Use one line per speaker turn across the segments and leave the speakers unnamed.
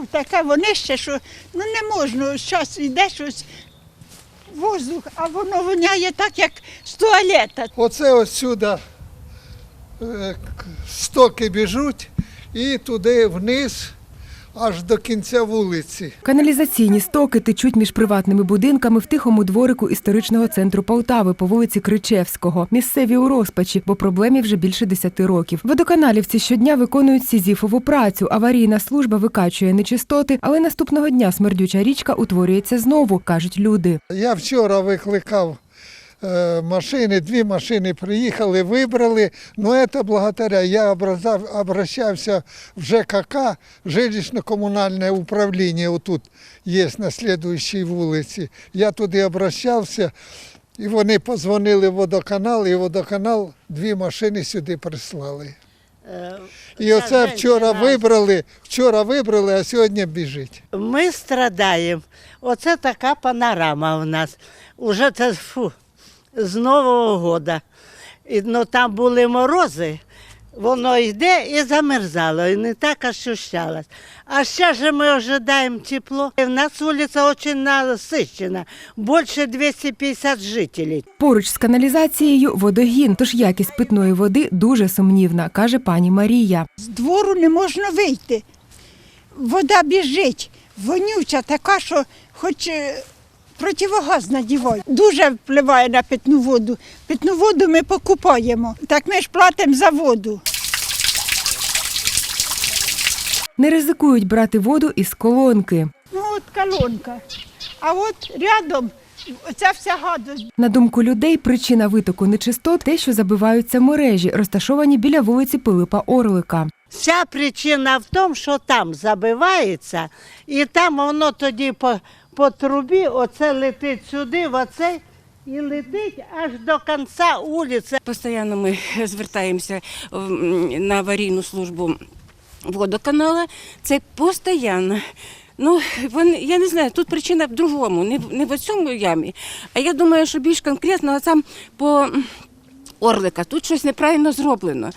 Фу, таке вонище, що ну не можна. Зараз йде щось воздух, а воно воняє так, як з туалета.
Оце ось сюди е, стоки біжуть і туди вниз, аж до кінця вулиці.
Каналізаційні стоки течуть між приватними будинками в тихому дворику історичного центру Полтави по вулиці Кричевського. Місцеві у розпачі, бо проблемі вже більше 10 років. Водоканалівці щодня виконують сізіфову працю. Аварійна служба викачує нечистоти, але наступного дня смердюча річка утворюється знову, кажуть люди.
Я вчора викликав машини, дві машини приїхали, вибрали. Ну, це благодаря. Я обращався в ЖКК, жилищно-комунальне управління, отут є на слідуючій вулиці. Я туди обращався, і вони позвонили в водоканал, і водоканал дві машини сюди прислали. І оце вчора вибрали, вчора вибрали, а сьогодні біжить.
Ми страдаємо. Оце така панорама в нас. Уже це фу, з Нового года. І, ну, там були морози, воно йде і замерзало, і не так ощущалось. А зараз же ми ожидаємо тепло. І в нас вулиця дуже насичена, більше 250 жителів.
Поруч з каналізацією водогін, тож якість питної води дуже сумнівна, каже пані Марія.
З двору не можна вийти. Вода біжить, вонюча така, що хоч е, противогаз надівай. Дуже впливає на питну воду. Питну воду ми покупаємо. Так ми ж платимо за воду.
Не ризикують брати воду із колонки.
Ну от колонка. А от рядом ця вся гадость.
На думку людей, причина витоку нечистот те, що забиваються мережі, розташовані біля вулиці Пилипа Орлика.
Вся причина в тому, що там забивається, і там воно тоді по, по трубі, оце летить сюди, в оце і летить аж до кінця вулиці.
Постійно ми звертаємося на аварійну службу водоканала. Це постійно. Ну, вони, я не знаю, тут причина в другому, не, в- не в цьому ямі. А я думаю, що більш конкретно сам по Орлика, тут щось неправильно зроблено.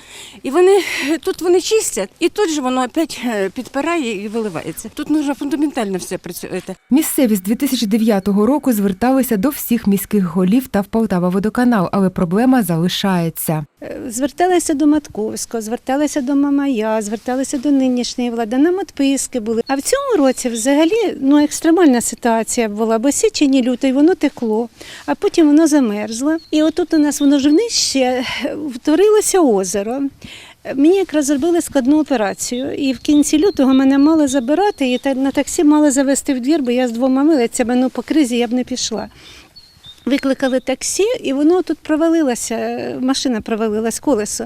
І вони тут вони чистять, і тут же воно опять е, підпирає і виливається. Тут нужно фундаментально все працювати.
Місцеві з 2009 року зверталися до всіх міських голів та в Полтава водоканал, але проблема залишається.
Зверталися до Матковського, зверталися до Мамая, зверталися до нинішньої влади, нам відписки були. А в цьому році взагалі ну, екстремальна ситуація була, бо січень і лютий воно текло, а потім воно замерзло. І отут у нас воно ж внище втворилося озеро. Мені якраз зробили складну операцію, і в кінці лютого мене мали забирати, і на таксі мали завести в двір, бо я з двома милицями, ну по кризі я б не пішла. Викликали таксі, і воно тут провалилося, машина провалилась, колесо.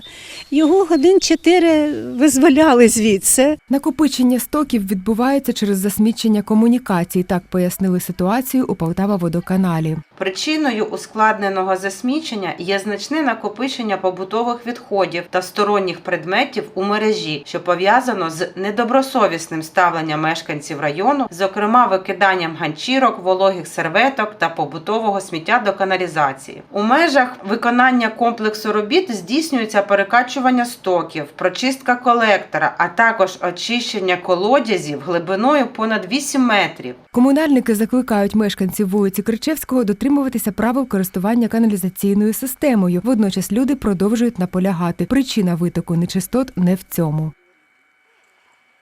Його годин чотири визволяли звідси.
Накопичення стоків відбувається через засмічення комунікацій. Так пояснили ситуацію у Полтава водоканалі.
Причиною ускладненого засмічення є значне накопичення побутових відходів та сторонніх предметів у мережі, що пов'язано з недобросовісним ставленням мешканців району, зокрема викиданням ганчірок, вологих серветок та побутового сміття до каналізації. У межах виконання комплексу робіт здійснюється перекачування стоків, прочистка колектора, а також очищення колодязів глибиною понад 8 метрів.
Комунальники закликають мешканців вулиці Кричевського дотримуватися правил користування каналізаційною системою. Водночас люди продовжують наполягати. Причина витоку нечистот не в цьому.